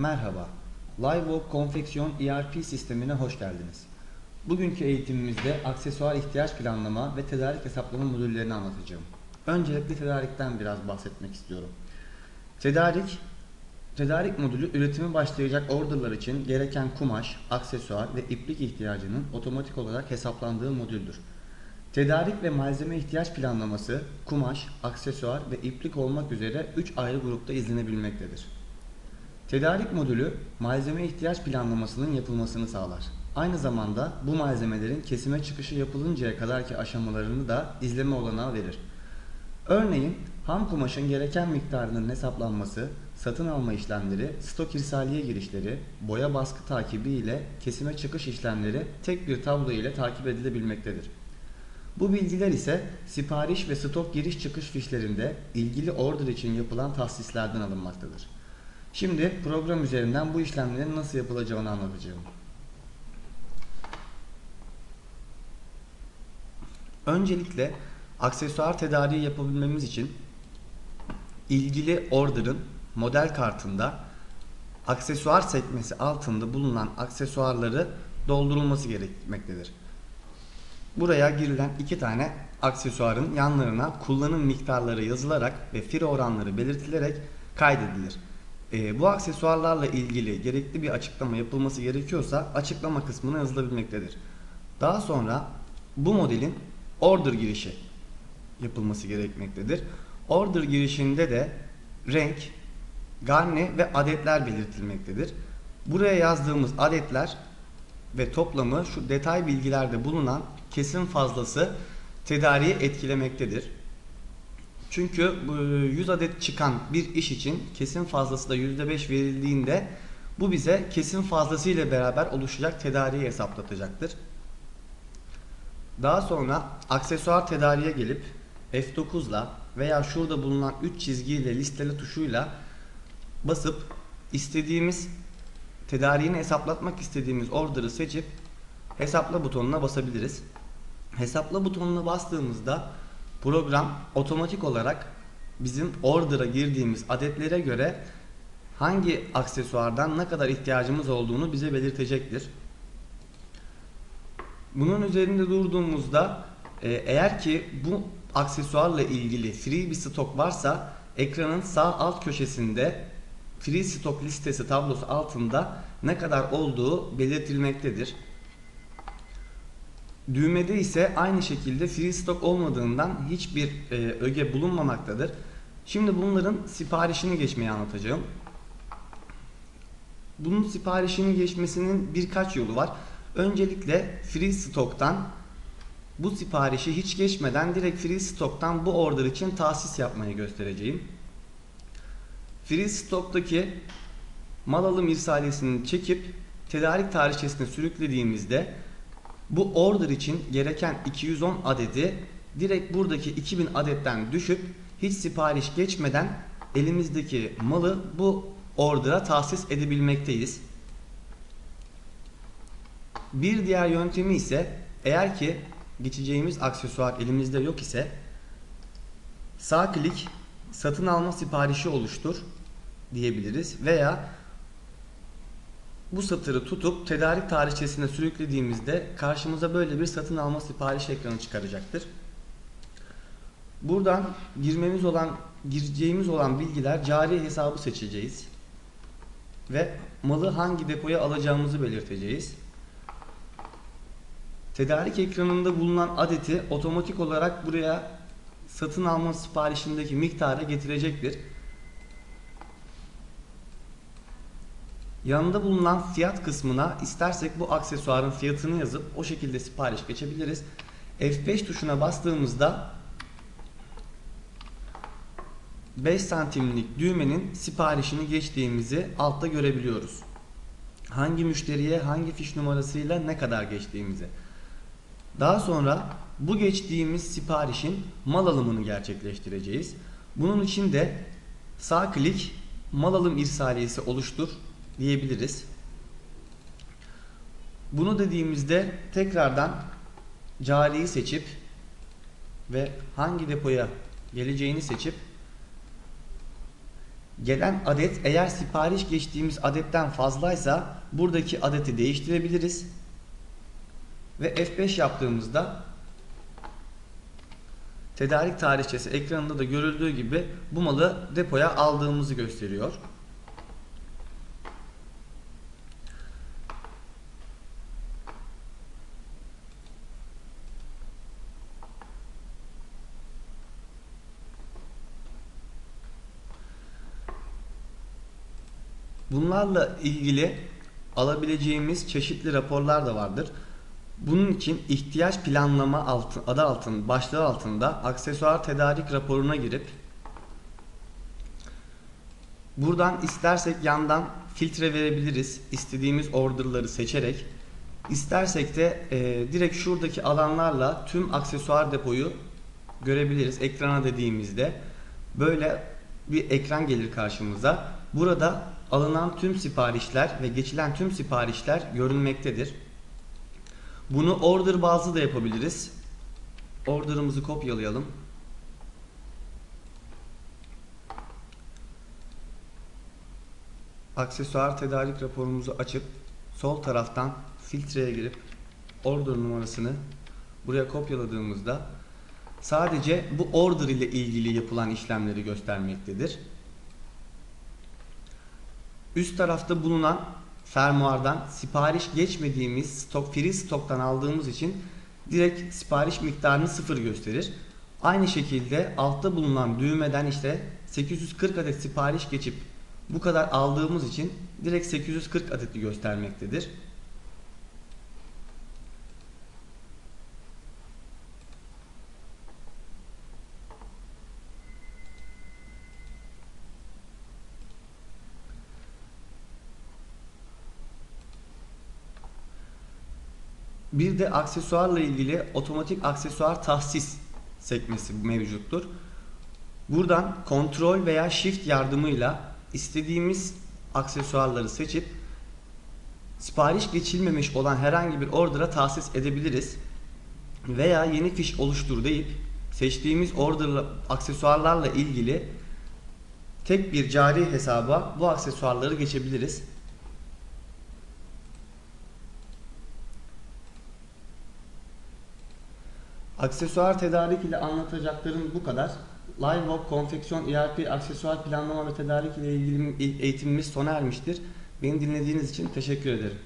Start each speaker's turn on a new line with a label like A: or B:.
A: Merhaba. Livewalk Konfeksiyon ERP sistemine hoş geldiniz. Bugünkü eğitimimizde aksesuar ihtiyaç planlama ve tedarik hesaplama modüllerini anlatacağım. Öncelikle tedarikten biraz bahsetmek istiyorum. Tedarik, tedarik modülü üretimi başlayacak orderlar için gereken kumaş, aksesuar ve iplik ihtiyacının otomatik olarak hesaplandığı modüldür. Tedarik ve malzeme ihtiyaç planlaması, kumaş, aksesuar ve iplik olmak üzere 3 ayrı grupta izlenebilmektedir. Tedarik modülü malzeme ihtiyaç planlamasının yapılmasını sağlar. Aynı zamanda bu malzemelerin kesime çıkışı yapılıncaya kadarki aşamalarını da izleme olanağı verir. Örneğin ham kumaşın gereken miktarının hesaplanması, satın alma işlemleri, stok irsaliye girişleri, boya baskı takibi ile kesime çıkış işlemleri tek bir tablo ile takip edilebilmektedir. Bu bilgiler ise sipariş ve stok giriş çıkış fişlerinde ilgili order için yapılan tahsislerden alınmaktadır. Şimdi program üzerinden bu işlemlerin nasıl yapılacağını anlatacağım. Öncelikle aksesuar tedariği yapabilmemiz için ilgili order'ın model kartında aksesuar sekmesi altında bulunan aksesuarları doldurulması gerekmektedir. Buraya girilen iki tane aksesuarın yanlarına kullanım miktarları yazılarak ve fire oranları belirtilerek kaydedilir. Ee, bu aksesuarlarla ilgili gerekli bir açıklama yapılması gerekiyorsa açıklama kısmına yazılabilmektedir. Daha sonra bu modelin order girişi yapılması gerekmektedir. Order girişinde de renk, garne ve adetler belirtilmektedir. Buraya yazdığımız adetler ve toplamı şu detay bilgilerde bulunan kesim fazlası tedariği etkilemektedir. Çünkü bu 100 adet çıkan bir iş için kesim fazlası da %5 verildiğinde bu bize kesim fazlası ile beraber oluşacak tedariği hesaplatacaktır. Daha sonra aksesuar tedariğe gelip F9 ile veya şurada bulunan 3 çizgiyle listele tuşuyla basıp istediğimiz tedariğini hesaplatmak istediğimiz order'ı seçip hesapla butonuna basabiliriz. Hesapla butonuna bastığımızda program otomatik olarak bizim order'a girdiğimiz adetlere göre hangi aksesuardan ne kadar ihtiyacımız olduğunu bize belirtecektir. Bunun üzerinde durduğumuzda e, eğer ki bu aksesuarla ilgili free bir stok varsa ekranın sağ alt köşesinde free stock listesi tablosu altında ne kadar olduğu belirtilmektedir. Düğmede ise aynı şekilde free stock olmadığından hiçbir e, öge bulunmamaktadır. Şimdi bunların siparişini geçmeyi anlatacağım. Bunun siparişini geçmesinin birkaç yolu var. Öncelikle free stock'tan bu siparişi hiç geçmeden direkt free stock'tan bu order için tahsis yapmayı göstereceğim. Free stock'taki mal alım irsaliyesini çekip tedarik tarihçesine sürüklediğimizde bu order için gereken 210 adedi direkt buradaki 2000 adetten düşüp hiç sipariş geçmeden elimizdeki malı bu order'a tahsis edebilmekteyiz. Bir diğer yöntemi ise eğer ki geçeceğimiz aksesuar elimizde yok ise sağ klik satın alma siparişi oluştur diyebiliriz veya bu satırı tutup tedarik tarihçesine sürüklediğimizde karşımıza böyle bir satın alma sipariş ekranı çıkaracaktır. Buradan girmemiz olan gireceğimiz olan bilgiler cari hesabı seçeceğiz ve malı hangi depoya alacağımızı belirteceğiz. Tedarik ekranında bulunan adeti otomatik olarak buraya satın alma siparişindeki miktara getirecektir. Yanında bulunan fiyat kısmına istersek bu aksesuarın fiyatını yazıp o şekilde sipariş geçebiliriz. F5 tuşuna bastığımızda 5 santimlik düğmenin siparişini geçtiğimizi altta görebiliyoruz. Hangi müşteriye hangi fiş numarasıyla ne kadar geçtiğimizi. Daha sonra bu geçtiğimiz siparişin mal alımını gerçekleştireceğiz. Bunun için de sağ klik mal alım irsaliyesi oluştur diyebiliriz. Bunu dediğimizde tekrardan cariyi seçip ve hangi depoya geleceğini seçip Gelen adet eğer sipariş geçtiğimiz adetten fazlaysa buradaki adeti değiştirebiliriz. Ve F5 yaptığımızda tedarik tarihçesi ekranında da görüldüğü gibi bu malı depoya aldığımızı gösteriyor. Bunlarla ilgili alabileceğimiz çeşitli raporlar da vardır. Bunun için ihtiyaç planlama altı, adı altın, başlığı altında aksesuar tedarik raporuna girip buradan istersek yandan filtre verebiliriz. istediğimiz orderları seçerek istersek de e, direkt şuradaki alanlarla tüm aksesuar depoyu görebiliriz. Ekrana dediğimizde böyle bir ekran gelir karşımıza. Burada alınan tüm siparişler ve geçilen tüm siparişler görünmektedir. Bunu order bazlı da yapabiliriz. Order'ımızı kopyalayalım. Aksesuar tedarik raporumuzu açıp sol taraftan filtreye girip order numarasını buraya kopyaladığımızda sadece bu order ile ilgili yapılan işlemleri göstermektedir. Üst tarafta bulunan fermuardan sipariş geçmediğimiz stok free stoktan aldığımız için direkt sipariş miktarını sıfır gösterir. Aynı şekilde altta bulunan düğmeden işte 840 adet sipariş geçip bu kadar aldığımız için direkt 840 adeti göstermektedir. Bir de aksesuarla ilgili otomatik aksesuar tahsis sekmesi mevcuttur. Buradan kontrol veya shift yardımıyla istediğimiz aksesuarları seçip sipariş geçilmemiş olan herhangi bir order'a tahsis edebiliriz. Veya yeni fiş oluştur deyip seçtiğimiz order aksesuarlarla ilgili tek bir cari hesaba bu aksesuarları geçebiliriz. Aksesuar tedarik ile anlatacaklarım bu kadar. Livewalk konfeksiyon ERP aksesuar planlama ve tedarik ile ilgili eğitimimiz sona ermiştir. Beni dinlediğiniz için teşekkür ederim.